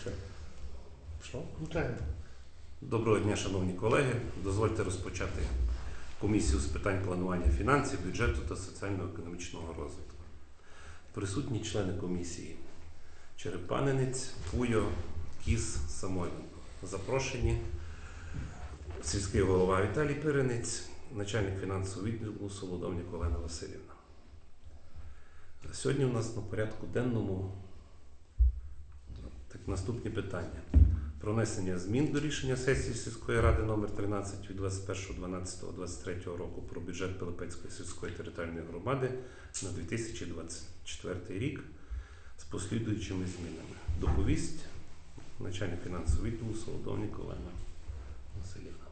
Ще. Що? Включаємо. Доброго дня, шановні колеги. Дозвольте розпочати комісію з питань планування фінансів, бюджету та соціально-економічного розвитку. Присутні члени комісії Черепанинець, Пуйо, Кіс, Самойленко. Запрошені сільський голова Віталій Пиринець, начальник фінансового відділу Солодовник Олена Васильівна. Сьогодні у нас на порядку денному так, наступні питання про внесення змін до рішення сесії сільської ради номер 13 від 21.12.23 року про бюджет Пилипецької сільської територіальної громади на 2024 рік з послідуючими змінами. Доповість начальник фінансового відділу Солодовник Олена Васильівна.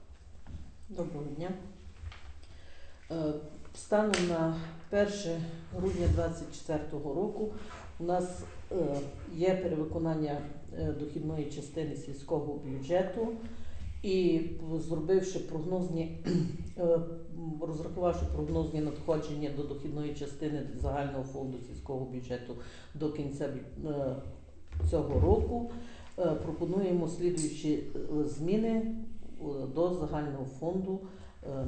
Доброго дня. Е, Станом на 1 грудня 2024 року у нас е, є перевиконання е, дохідної частини сільського бюджету і зробивши прогнозні, е, розрахувавши прогнозні надходження до дохідної частини загального фонду сільського бюджету до кінця цього року, пропонуємо слідуючі зміни до загального фонду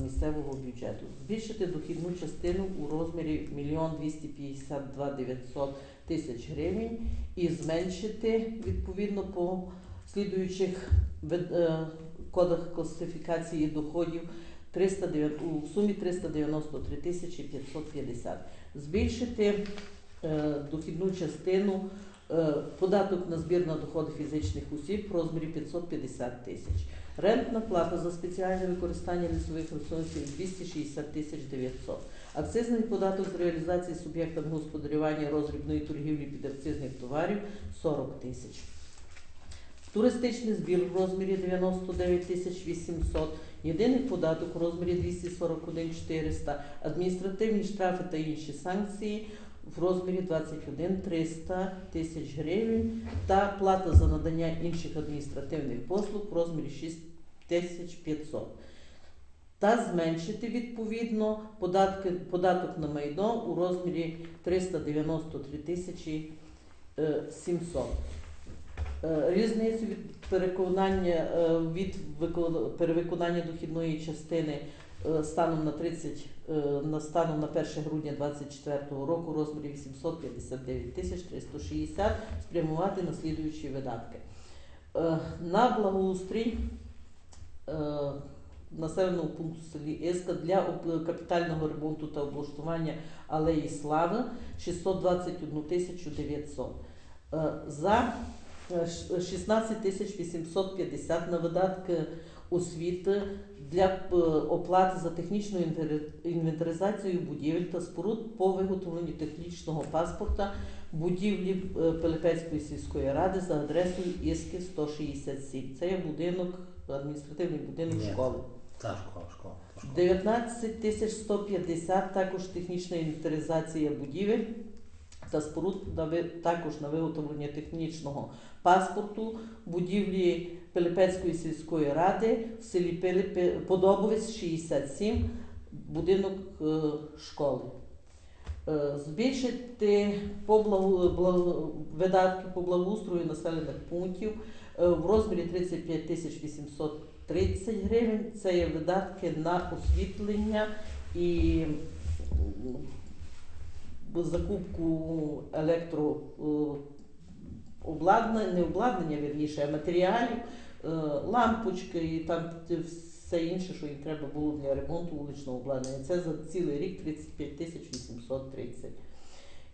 місцевого бюджету. Збільшити дохідну частину у розмірі 1 252 900 тисяч гривень і зменшити відповідно по слідуючих е, кодах класифікації доходів 309 у сумі 393 тисячі 550. Збільшити е, дохідну частину е, податок на збір на доходи фізичних осіб в розмірі 550 тисяч. Рентна плата за спеціальне використання лісових ресурсів 260 тисяч 900. Акцизний податок з реалізації суб'єктами господарювання роздрібної торгівлі підакцизних товарів 40 тисяч. Туристичний збір в розмірі 99 тисяч 800, єдиний податок у розмірі 241 400, адміністративні штрафи та інші санкції в розмірі 21 300 тисяч гривень та плата за надання інших адміністративних послуг в розмірі 6 тисяч 500. Та зменшити відповідно податки, податок на майно у розмірі 393 тисячі е, 700. Е, Різницю від переконання е, від перевиконання дохідної частини е, станом на 30 е, на станом на 1 грудня 2024 року у розмірі 859 тисяч 360 спрямувати на слідуючі видатки. Е, На благоустрій е, населеного пункту селі Іска для капітального ремонту та облаштування алеї Слави 621 тисячу 900. Е, За е, 16 тисяч 850 на видатки освіти для е, оплати за технічну інвентаризацію будівель та споруд по виготовленню технічного паспорта будівлі е, Пилипецької сільської ради за адресою Іски 167. Це є будинок, адміністративний будинок школи. Школа, школа. 19 тисяч 150 також технічна інвентаризація будівель та споруд також на виготовлення технічного паспорту будівлі Пилипецької сільської ради в селі Пилипи Подобовець 67, будинок е, школи. Е, Збільшити по благо, видатки по благоустрою населених пунктів е, в розмірі 35 тисяч 830 гривень. Це є видатки на освітлення і закупку електро е, обладнання, не обладнання, вірніше, а матеріалів, е, лампочки і там все інше, що їм треба було для ремонту вуличного обладнання. Це за цілий рік 35 тисяч 830.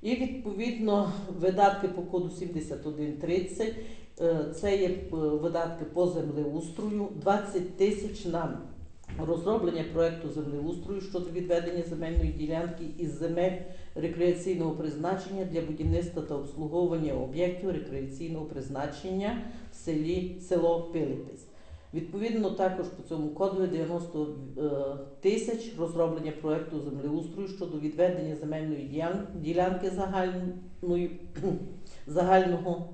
І відповідно видатки по коду 7130 е, це є е, видатки по землеустрою, 20 тисяч на розроблення проекту землеустрою щодо відведення земельної ділянки із земель рекреаційного призначення для будівництва та обслуговування об'єктів рекреаційного призначення в селі село Пилипець. Відповідно, також по цьому коду 90 е, тисяч розроблення проекту землеустрою щодо відведення земельної ділянки загальної загального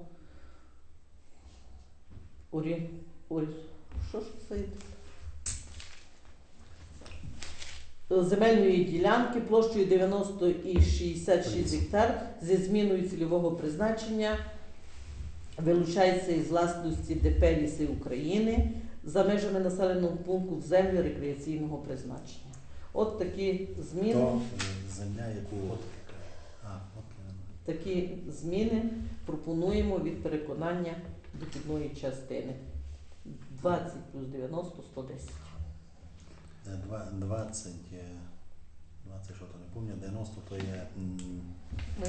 орі, орі, що ж це? Земельної ділянки площею 90 і 66 гектар зі зміною цільового призначення вилучається із власності ДП «Ліси України за межами населеного пункту в землі рекреаційного призначення. От такі зміни. То е, земля, яку от а, от Такі зміни пропонуємо від переконання дохідної частини. 20 плюс 90 – 110. е, два- 20, е, 20, що то не пам'ятаю, 90 то є м, Ну,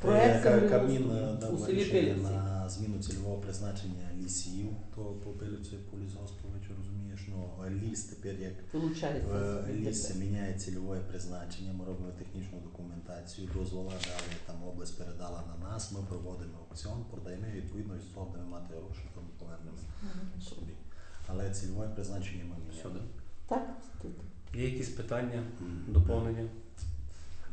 Проект Кабмін е, дав рішення на зміну цільового призначення лісів, то по Пилівці, по лісгосповичу, розумієш, ну ліс тепер як в з міняє цільове призначення, ми робимо технічну документацію, дозвола дали, там область передала на нас, ми проводимо аукціон, продаємо і відповідно того будемо мати гроші, то ми повернемо собі. Але цільове призначення ми міняємо. Так, тут. Є якісь питання, доповнення?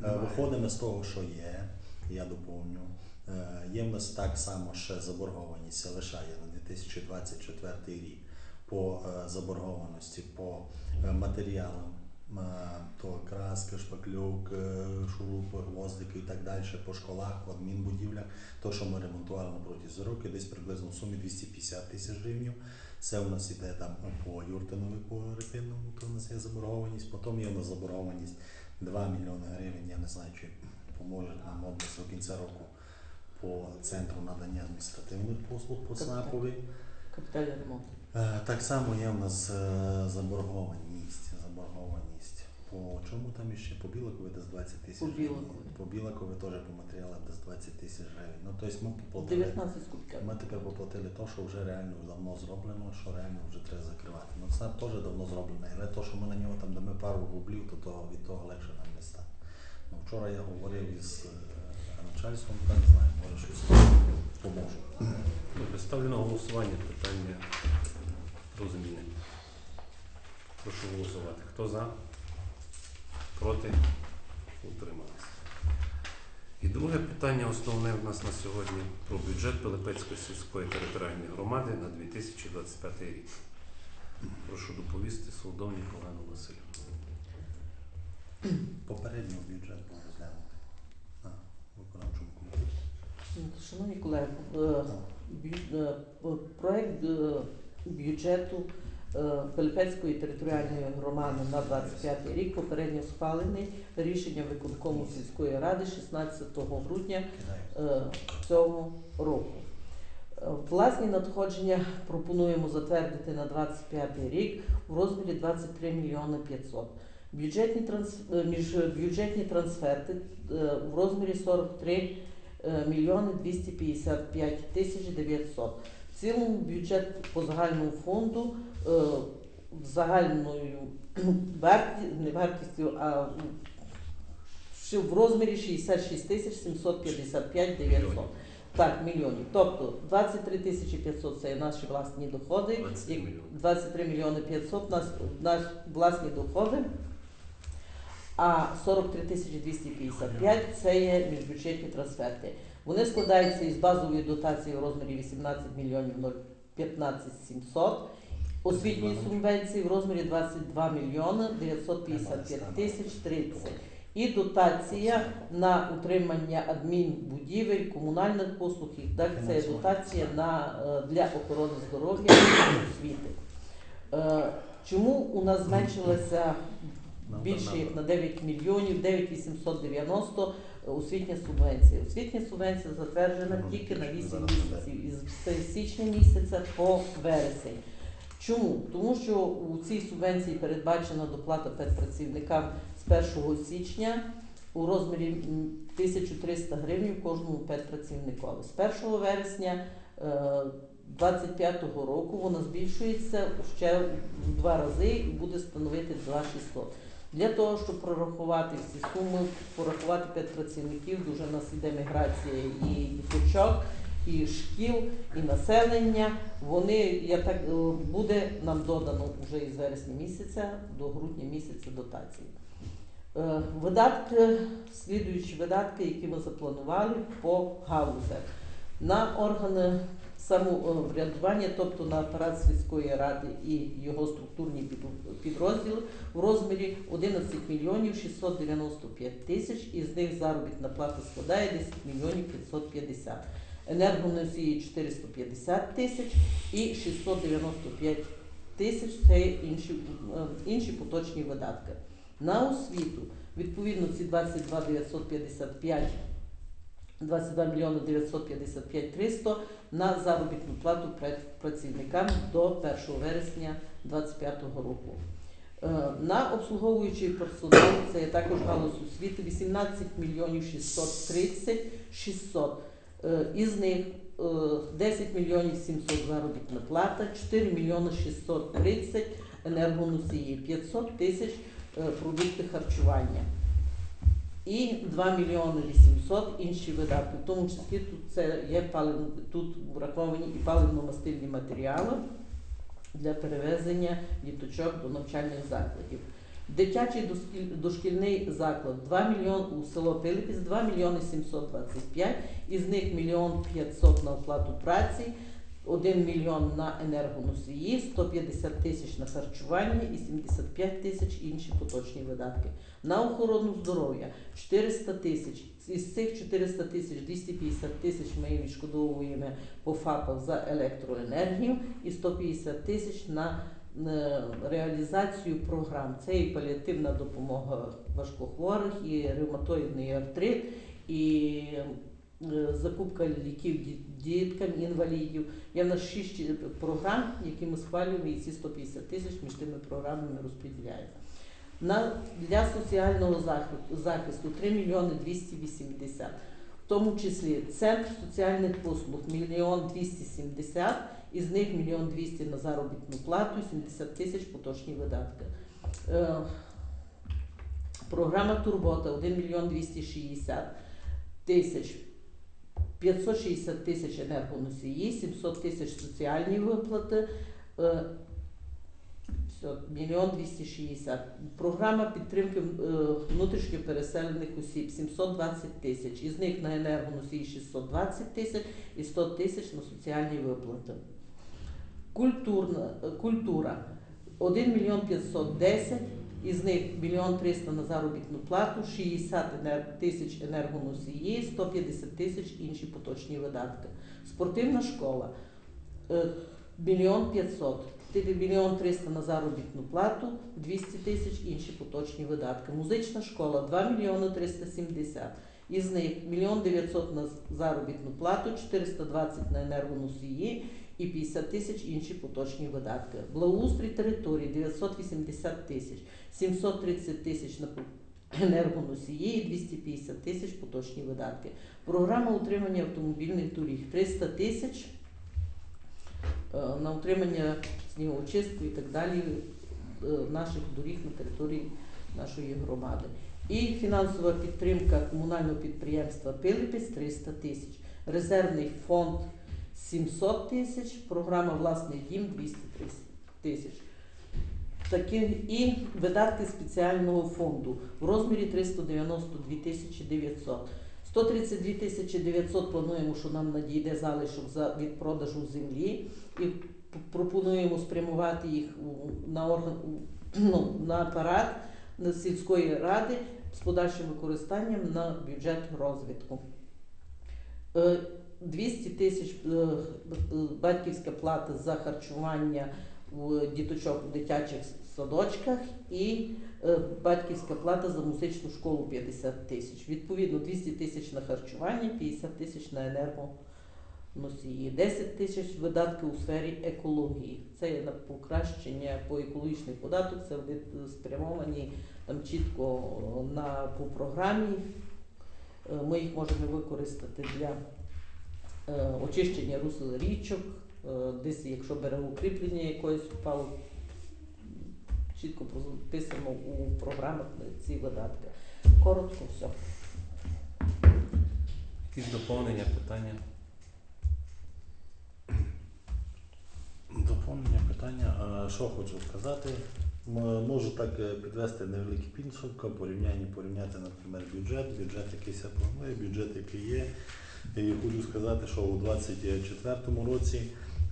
Е, Виходимо з того, що є, я доповню. Е, Є в нас так само ще заборгованість лишає на 2024 рік по е, заборгованості по е, матеріалам. То краска, шпаклюк, шурупи, гвоздики і так далі по школах, по адмінбудівлях. То, що ми ремонтували на протязі року, десь приблизно в сумі 250 тисяч гривень. Це у нас іде там по Юртинові, по Репинному, то у нас є заборгованість. Потім є у нас заборгованість 2 мільйони гривень. Я не знаю, чи поможе нам область до кінця року по центру надання адміністративних послуг по Так, ЦНАПові. Капітальний ремонт. Е, Так само є у нас е, заборгованість. Заборгованість. По чому там іще? По Білакові десь 20 тисяч. Гривень. По Білакові теж по матеріалах десь 20 тисяч гривень. Ну, тобто ми поплатили. 19 скупка. Ми тепер поплатили те, що вже реально давно зроблено, що реально вже треба закривати. Ну це теж давно зроблено, але те, що ми на нього там дамо пару рублів, то, то від того легше нам не стане. Ну, вчора я говорив із е, начальством, так не знаю, може щось поможу. Добре, ставлю на голосування питання про зміни. Прошу голосувати. Хто за? Проти? Утрималися. І друге питання, основне в нас на сьогодні про бюджет Пилипецької сільської територіальної громади на 2025 рік. Прошу доповісти Солодовник Олену Васильівну. Попередньо бюджет був розглянути на виконавчому комітеті. Шановні колеги, е, е, проект е, бюджету е, територіальної громади на 25 рік попередньо схвалений рішенням виконкому сільської ради 16 грудня цього року. Власні надходження пропонуємо затвердити на 25 рік в розмірі 23 мільйони 500. Бюджетні, транс... е, міжбюджетні трансферти е, в розмірі 43 е, мільйони 255 тисяч 900. В цілому бюджет по загальному фонду е, загальною варті... не вартістю, а в- в розмірі 66 тисяч 755 900. Так, мільйонів. Тобто 23 тисячі 500 це наші власні доходи. 23 Як- мільйони. 23 500 нас, наші власні доходи. А 43 тисячі 255 це є міжбюджетні трансферти. Вони складаються із базової дотації у розмірі 18 мільйонів 015 700, освітньої субвенції в розмірі 22 мільйони 955 тисяч 30. І дотація на утримання адмінбудівель, комунальних послуг і так це є дотація на, е, для охорони здоров'я і освіти. Е, Чому у нас зменшилася більше як на 9 мільйонів 9890 освітня субвенція? Освітня субвенція затверджена Ну, тільки на 8 місяців із січня місяця по вересень. Чому? Тому що у цій субвенції передбачена доплата педпрацівникам з 1 січня у розмірі м, 1300 гривень кожному педпрацівникові. З 1 вересня е, 25-го року вона збільшується ще в два рази і буде становити 2600. Для того, щоб прорахувати всі суми, порахувати педпрацівників, дуже нас іде міграція і діточок, і шкіл, і населення. Вони я так е, буде нам додано вже із вересня місяця до грудня місяця дотації. Е, Видатки, слідуючі видатки, які ми запланували по галузях на органи самоврядування, тобто на апарат сільської ради і його структурні під- підрозділи в розмірі 11 мільйонів 695 тисяч, із них заробітна плата складає 10 мільйонів 550. енергоносії 450 тисяч і 695 тисяч це інші, е, інші поточні видатки. На освіту відповідно ці 22 955 22 мільйони 955 300 на заробітну плату пра- працівникам до 1 вересня 2025 року. Е, На обслуговуючий персонал, це є також галузь освіти, 18 мільйонів 630 600. Е, Із них е, 10 мільйонів 700 заробітна плата, 4 мільйони 630 енергоносії, 500 тисяч е, продукти харчування. І 2 мільйони 800 інші видатки. В тому числі тут це є паливно, тут враховані і паливно-мастильні матеріали для перевезення діточок до навчальних закладів. Дитячий дошкільний заклад 2 мільйони у село Пилипець 2 мільйони 725, із них мільйон 500 на оплату праці, 1 мільйон на енергоносії, 150 тисяч на харчування і 75 тисяч інші поточні видатки. На охорону здоров'я 400 тисяч. Із цих 400 тисяч 250 тисяч ми відшкодовуємо по ФАПах за електроенергію і 150 тисяч на е, реалізацію програм. Це і паліативна допомога важкохворих, і ревматоїдний артрит, і закупка ліків діткам інвалідів. Є в нас шість програм, які ми схвалюємо, і ці 150 тисяч між тими програмами розподіляємо. На, для соціального захисту, захисту 3 мільйони 280, в тому числі Центр соціальних послуг 1 мільйон 270, із них 1 мільйон 200 на заробітну плату, 70 тисяч поточні видатки. Е, програма Турбота 1 мільйон 260 тисяч. 560 тисяч енергоносії, 700 тисяч соціальні виплати, е, мільйон 260. Програма підтримки е, внутрішньо переселених осіб 720 тисяч. Із них на енергоносії 620 тисяч і 100 тисяч на соціальні виплати. Культурна, е, культура 1 мільйон 510, із них мільйон 300 на заробітну плату, 60 енер- тисяч енергоносії, 150 тисяч інші поточні видатки. Спортивна школа е, мільйон 500, мільйон 300 на заробітну плату, 200 тисяч інші поточні видатки. Музична школа 2 мільйони 370. Із них мільйон 900 на заробітну плату, 420 на енергоносії і 50 тисяч інші поточні видатки. Благоустрій території 980 тисяч, 730 тисяч на енергоносії і 250 тисяч поточні видатки. Програма утримання автомобільних доріг 300 тисяч е, на утримання снігоочистку і так далі е, наших доріг на території нашої громади. І фінансова підтримка комунального підприємства Пилипець 300 тисяч. Резервний фонд 700 тисяч, програма Власний дім 200 тисяч. Такі і видатки спеціального фонду в розмірі 392 тисячі 900. 132 тисячі 900 плануємо, що нам надійде залишок за від продажу землі, і пропонуємо спрямувати їх на орган ну, на апарат сільської ради з подальшим використанням на бюджет розвитку. Е, 200 тисяч е, е, батьківська плата за харчування діточок в дитячих садочках і е, батьківська плата за музичну школу 50 тисяч. Відповідно, 200 тисяч на харчування, 50 тисяч на енергоносії, 10 тисяч видатки у сфері екології. Це є на покращення по екологічний податок, це спрямовані там чітко на по програмі. Е, Ми їх можемо використати для е, очищення русел річок, е, десь, якщо беремо укріплення якоїсь впало, чітко прописано у програмах ці видатки. Коротко все. Якісь доповнення, питання? Доповнення питання. Що хочу сказати? Можу так е, підвести невеликий підсумок, порівняння порівняти, наприклад, бюджет, бюджет, який ся планує, бюджет, який є. І хочу сказати, що у 2024 році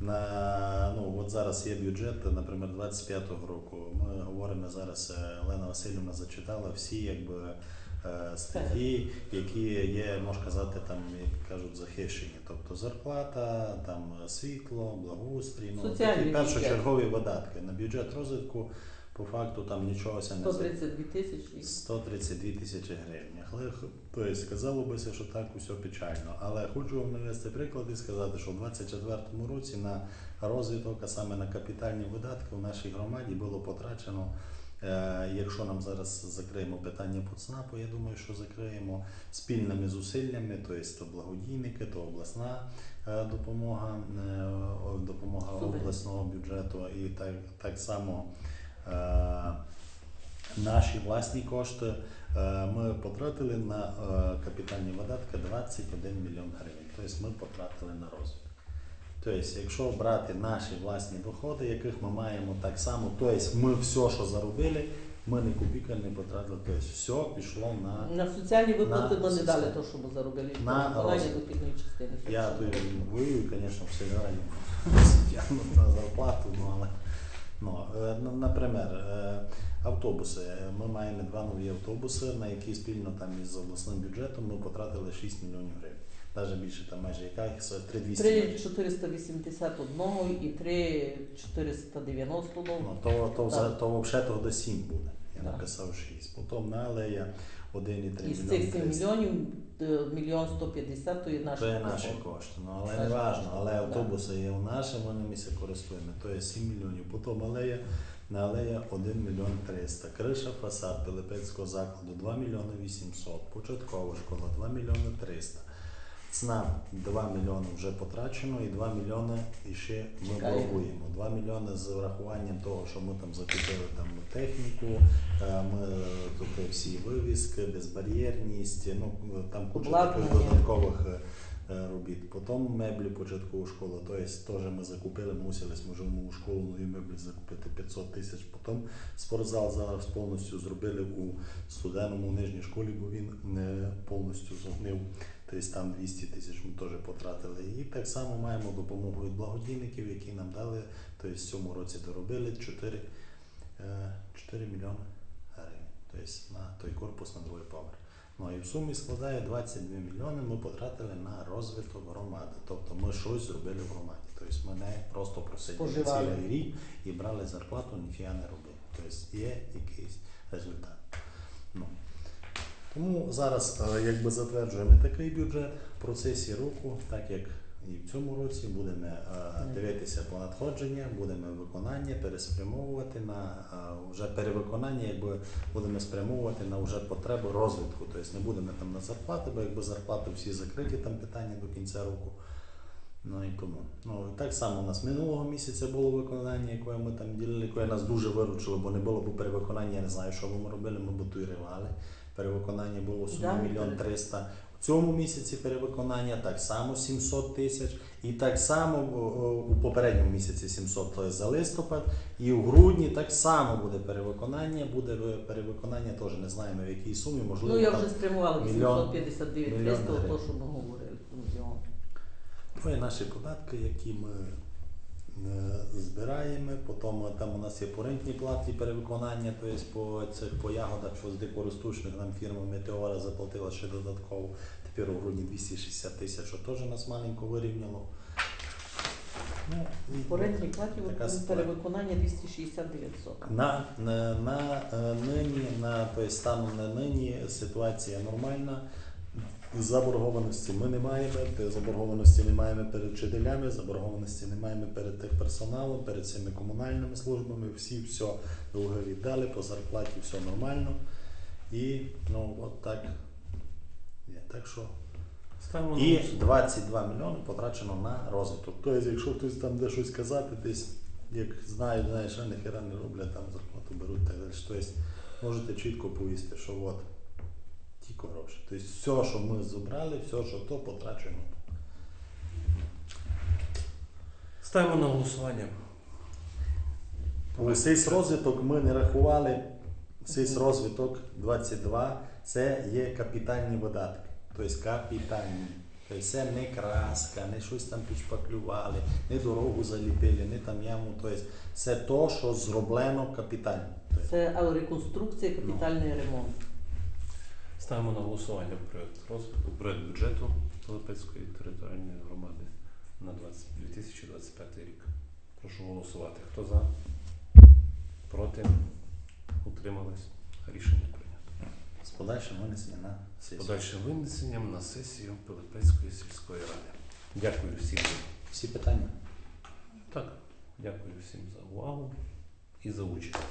на ну от зараз є бюджет, наприклад, 25-го року. Ми говоримо зараз. е, Олена Васильівна зачитала всі, якби статті, які є, можна казати, там, як кажуть, захищені. Тобто зарплата, там світло, благоустрій, ну, такі першочергові видатки. На бюджет розвитку по факту там нічого ся не за- 132 тисячі. 132 тисячі гривень. Але тобто, сказало би що так усе печально. Але хочу вам навести приклад і сказати, що в 2024 році на розвиток, а саме на капітальні видатки в нашій громаді було потрачено. Е, Якщо нам зараз закриємо питання по ЦНАПу, я думаю, що закриємо спільними зусиллями, то благодійники, то обласна е, допомога, е, допомога обласного бюджету і так, так само наші власні кошти ми потратили на капітальні видатки 21 мільйон гривень. Тобто ми потратили на розвиток. Тобто, якщо брати наші власні доходи, яких ми маємо так само, тобто ми все, що заробили, ми не копійка не потратили. Тобто все пішло на. На соціальні виплати ми не дали те, що ми заробили. На частини. Я то воюю, звісно, в сільраді на зарплату, ну але ну, е, наприклад, е, автобуси. Ми маємо два нові автобуси, на які спільно там із обласним бюджетом ми потратили 6 мільйонів гривень. Навіть більше там майже яка 3200. 3 481 і 3 490 Ну, то, то, Так. то взагалі того до 7 буде. Я Так. написав 6. Потім на алея 1,3 Із мільйони. цих 7 мільйонів, е, мільйон 150 то є наші. То є наші кошти. Ну, але не важно, але автобуси є у наші, ми ними користуємо. То є 7 мільйонів. Потім алея, на алея 1 мільйон 300. Криша, фасад Пилипецького закладу 2 мільйони 800. Початкова школа 2 мільйони 300. ЦНАП 2 мільйони вже потрачено і 2 мільйони іще ми Чекає. боргуємо. 2 мільйони з врахуванням того, що ми там закупили там техніку, е, ми тут всі вивіски, безбар'єрність, ну там куча додаткових е, робіт. Потім меблі початкову школу. Тобто теж ми закупили, мусили нову школу, нові меблі закупити 500 тисяч. Потім спортзал зараз повністю зробили у студенному нижній школі, бо він не повністю зогнив. Тобто там 200 тисяч ми теж потратили. І так само маємо допомогу від благодійників, які нам дали, тобто в цьому році доробили 4, е, 4 мільйони гривень. Тобто на той корпус на другий поверх. Ну і в сумі складає 22 мільйони. Ми потратили на розвиток громади. Тобто ми щось зробили в громаді. Тобто ми не просто просиділи цілий рік і брали зарплату, ніфіга не робили. Тобто є якийсь результат. Ну. Тому зараз е, якби затверджуємо такий бюджет в процесі року, так як і в цьому році будемо е, дивитися по надходження, будемо виконання переспрямовувати на е, вже перевиконання, якби будемо спрямовувати на вже потребу розвитку. Тобто не будемо там на зарплати, бо якби зарплати всі закриті, там питання до кінця року. Ну і тому. Ну так само у нас минулого місяця було виконання, яке ми там ділили, яке нас дуже виручило, бо не було б перевиконання, я не знаю, що ми робили, ми б туйривали. Перевиконання було в сумі Да, мільйон пере- триста. В цьому місяці перевиконання так само 700 тисяч. І так само о, о, у попередньому місяці 700 то є за листопад. І у грудні так само буде перевиконання. Буде перевиконання, теж не знаємо в якій сумі, можливо, Ну, я там вже спрямувала мільйон- 859 мільйон 300, гривень. то, що ми говорили. мільйон. То є наші податки, які ми е, збираємо. Потім е, там у нас є по рентній платі перевиконання, тобто по цих по ягодах, що з декористучних нам фірма Метеора заплатила ще додатково. Тепер у грудні 260 тисяч, що теж нас маленько вирівняло. Ну, По рентній платі от, перевиконання 269 соток. На, на, на е, нині, на той станом на нині ситуація нормальна. Заборгованості ми не маємо, заборгованості не маємо перед вчителями, заборгованості не маємо перед тих персоналом, перед цими комунальними службами. Всі все довго віддали, по зарплаті все нормально. І ну от так. Є. Так що Ставимо і 22 мільйони потрачено на розвиток. Тобто, якщо хтось там де щось казати, десь як знають, знаєш, ніхера не роблять, там зарплату беруть так далі. Тобто, можете чітко повісти, що от тільки гроші. Тобто все, що ми зібрали, все, що то потрачено. Ставимо на голосування. Сейс розвиток ми не рахували. Сейс розвиток 22 це є капітальні видатки. Тобто капітальні. Тобто це не краска, не щось там підшпаклювали, не дорогу заліпили, не там яму. Тобто це то, що зроблено капітально. Це реконструкція, капітальний ремонт. Ставимо на голосування проект розвитку, проект бюджету Пилипецької територіальної громади на 20 2025 рік. Прошу голосувати. Хто за? Проти? Утримались? Рішення прийнято. З подальшим винесенням на З сесію. подальшим винесенням на сесію Пилипецької сільської ради. Дякую всім. Всі питання? Так, дякую всім за увагу і за участь.